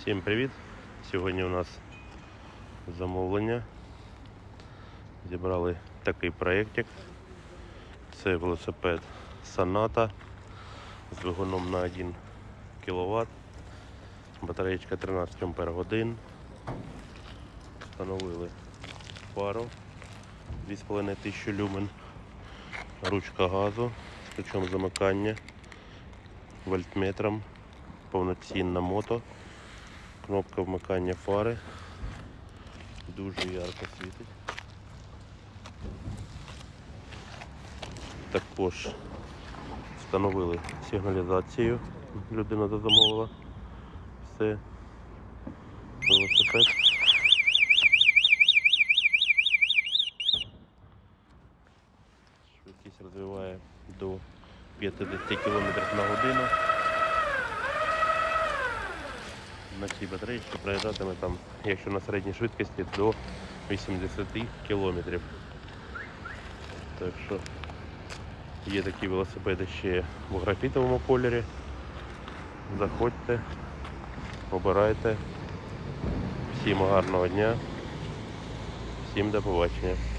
Всім привіт! Сьогодні у нас замовлення. Зібрали такий проєктик. Це велосипед Sonata з двигуном на 1 кВт. Батареєчка 13 Ампер годин. Встановили пару 2500 люмен. Ручка газу з ключом замикання, вольтметром, повноцінна мото. Кнопка вмикання фари. Дуже ярко світить. Також встановили сигналізацію. Людина замовила. Все. Велосипед. Швидкість розвиває до 50 км на годину. На цій батареїчці проїжджатиме там, якщо на середній швидкості, до 80 кілометрів. Так що є такі велосипеди ще в графітовому кольорі. Заходьте, обирайте. Всім гарного дня, всім до побачення.